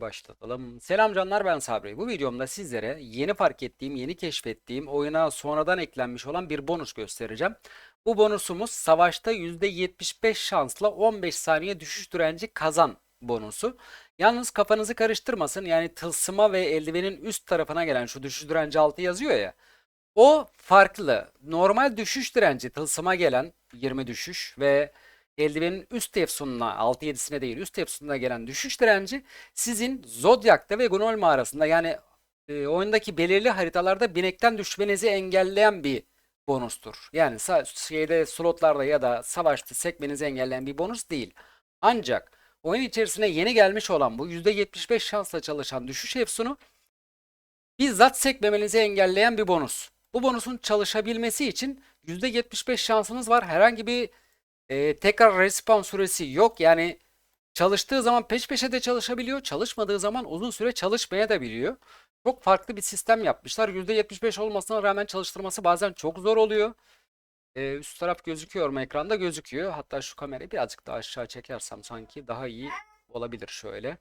Başlatalım. Selam canlar ben Sabri. Bu videomda sizlere yeni fark ettiğim, yeni keşfettiğim oyuna sonradan eklenmiş olan bir bonus göstereceğim. Bu bonusumuz savaşta %75 şansla 15 saniye düşüş direnci kazan bonusu. Yalnız kafanızı karıştırmasın. Yani tılsıma ve eldivenin üst tarafına gelen şu düşüş direnci altı yazıyor ya. O farklı. Normal düşüş direnci tılsıma gelen 20 düşüş ve eldivenin üst efsununa 6-7'sine değil üst efsununa gelen düşüş direnci sizin Zodyak'ta ve Gnol mağarasında yani e, oyundaki belirli haritalarda binekten düşmenizi engelleyen bir bonustur. Yani şeyde slotlarda ya da savaşta sekmenizi engelleyen bir bonus değil. Ancak oyun içerisine yeni gelmiş olan bu %75 şansla çalışan düşüş efsunu bizzat sekmemenizi engelleyen bir bonus. Bu bonusun çalışabilmesi için %75 şansınız var. Herhangi bir e, tekrar respawn süresi yok. Yani çalıştığı zaman peş peşe de çalışabiliyor. Çalışmadığı zaman uzun süre çalışmaya da biliyor. Çok farklı bir sistem yapmışlar. %75 olmasına rağmen çalıştırması bazen çok zor oluyor. E, üst taraf gözüküyor mu? Ekranda gözüküyor. Hatta şu kamerayı birazcık daha aşağı çekersem sanki daha iyi olabilir şöyle.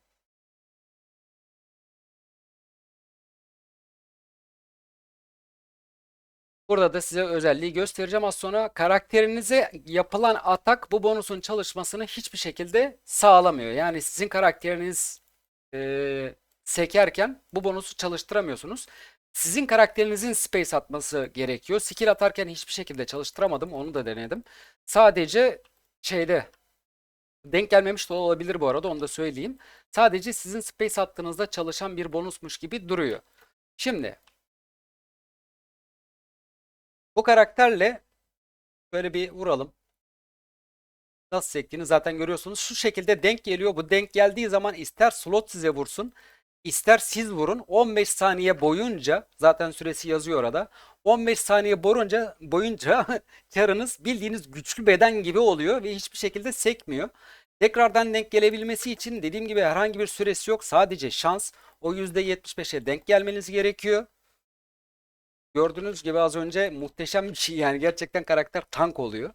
Burada da size özelliği göstereceğim az sonra. Karakterinize yapılan atak bu bonusun çalışmasını hiçbir şekilde sağlamıyor. Yani sizin karakteriniz e, sekerken bu bonusu çalıştıramıyorsunuz. Sizin karakterinizin space atması gerekiyor. Skill atarken hiçbir şekilde çalıştıramadım. Onu da denedim. Sadece şeyde denk gelmemiş de olabilir bu arada onu da söyleyeyim. Sadece sizin space attığınızda çalışan bir bonusmuş gibi duruyor. Şimdi bu karakterle böyle bir vuralım. Nasıl sektiğini zaten görüyorsunuz. Şu şekilde denk geliyor. Bu denk geldiği zaman ister slot size vursun, ister siz vurun. 15 saniye boyunca zaten süresi yazıyor orada. 15 saniye boyunca boyunca karınız bildiğiniz güçlü beden gibi oluyor ve hiçbir şekilde sekmiyor. Tekrardan denk gelebilmesi için dediğim gibi herhangi bir süresi yok. Sadece şans. O %75'e denk gelmeniz gerekiyor. Gördüğünüz gibi az önce muhteşem bir şey yani gerçekten karakter tank oluyor.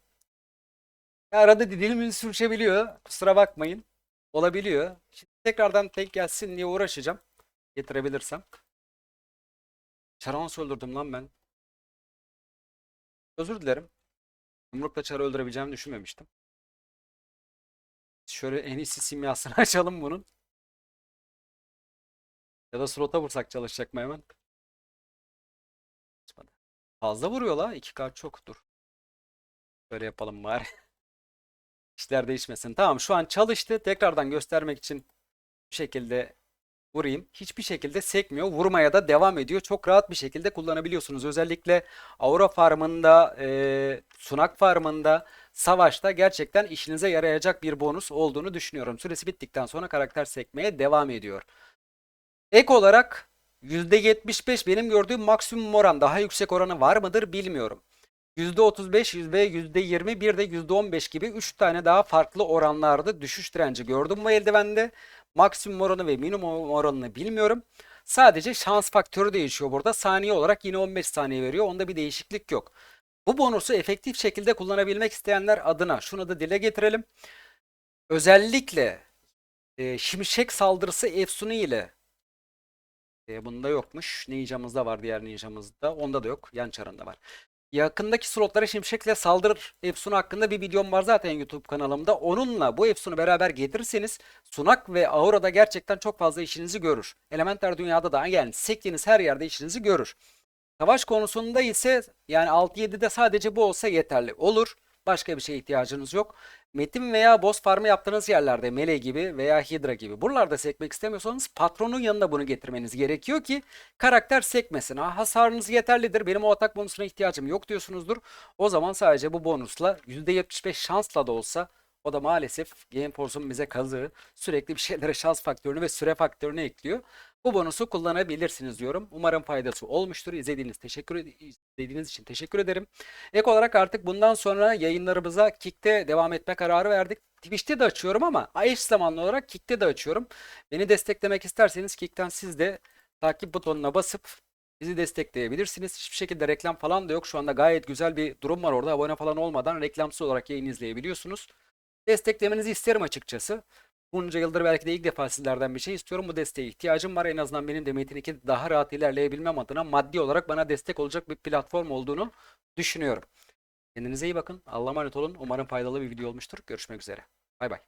Ya arada dilimiz sürçebiliyor. Kusura bakmayın. Olabiliyor. Şimdi tekrardan tek gelsin diye uğraşacağım. Getirebilirsem. Çarı nasıl öldürdüm lan ben? Özür dilerim. Yumrukla çarı öldürebileceğimi düşünmemiştim. Şöyle en iyisi simyasını açalım bunun. Ya da slota vursak çalışacak mı hemen? Fazla vuruyor la. 2K çoktur. Böyle yapalım bari. İşler değişmesin. Tamam şu an çalıştı. Tekrardan göstermek için bu şekilde vurayım. Hiçbir şekilde sekmiyor. Vurmaya da devam ediyor. Çok rahat bir şekilde kullanabiliyorsunuz. Özellikle Aura farmında, e, Sunak farmında, Savaşta gerçekten işinize yarayacak bir bonus olduğunu düşünüyorum. Süresi bittikten sonra karakter sekmeye devam ediyor. Ek olarak %75 benim gördüğüm maksimum oran. Daha yüksek oranı var mıdır bilmiyorum. %35 ve %20 bir de %15 gibi 3 tane daha farklı oranlarda düşüş direnci gördüm bu eldivende. Maksimum oranı ve minimum oranını bilmiyorum. Sadece şans faktörü değişiyor burada. Saniye olarak yine 15 saniye veriyor. Onda bir değişiklik yok. Bu bonusu efektif şekilde kullanabilmek isteyenler adına şunu da dile getirelim. Özellikle e, şimşek saldırısı efsunu ile e, bunda yokmuş. Ninja'mızda var diğer ninja'mızda. Onda da yok. Yan çarında var. Yakındaki slotlara şimşekle saldırır Efsun hakkında bir videom var zaten YouTube kanalımda. Onunla bu Efsun'u beraber getirirseniz Sunak ve Aura'da gerçekten çok fazla işinizi görür. Elementer dünyada da yani sektiğiniz her yerde işinizi görür. Savaş konusunda ise yani 6-7'de sadece bu olsa yeterli olur. Başka bir şeye ihtiyacınız yok. Metin veya boss farmı yaptığınız yerlerde Melee gibi veya Hydra gibi buralarda sekmek istemiyorsanız patronun yanına bunu getirmeniz gerekiyor ki karakter sekmesin. Ha, hasarınız yeterlidir. Benim o atak bonusuna ihtiyacım yok diyorsunuzdur. O zaman sadece bu bonusla %75 şansla da olsa o da maalesef GameForce'un bize kazığı sürekli bir şeylere şans faktörünü ve süre faktörünü ekliyor. Bu bonusu kullanabilirsiniz diyorum. Umarım faydası olmuştur. İzlediğiniz teşekkür izlediğiniz için teşekkür ederim. Ek olarak artık bundan sonra yayınlarımıza Kick'te devam etme kararı verdik. Twitch'te de açıyorum ama eş zamanlı olarak Kick'te de açıyorum. Beni desteklemek isterseniz Kick'ten siz de takip butonuna basıp bizi destekleyebilirsiniz. Hiçbir şekilde reklam falan da yok. Şu anda gayet güzel bir durum var orada. Abone falan olmadan reklamsız olarak yayın izleyebiliyorsunuz. Desteklemenizi isterim açıkçası. Bunca yıldır belki de ilk defa sizlerden bir şey istiyorum. Bu desteğe ihtiyacım var. En azından benim de Metin 2'de daha rahat ilerleyebilmem adına maddi olarak bana destek olacak bir platform olduğunu düşünüyorum. Kendinize iyi bakın. Allah'a emanet olun. Umarım faydalı bir video olmuştur. Görüşmek üzere. Bay bay.